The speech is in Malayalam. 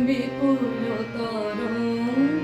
বিপুল তরঙ্গ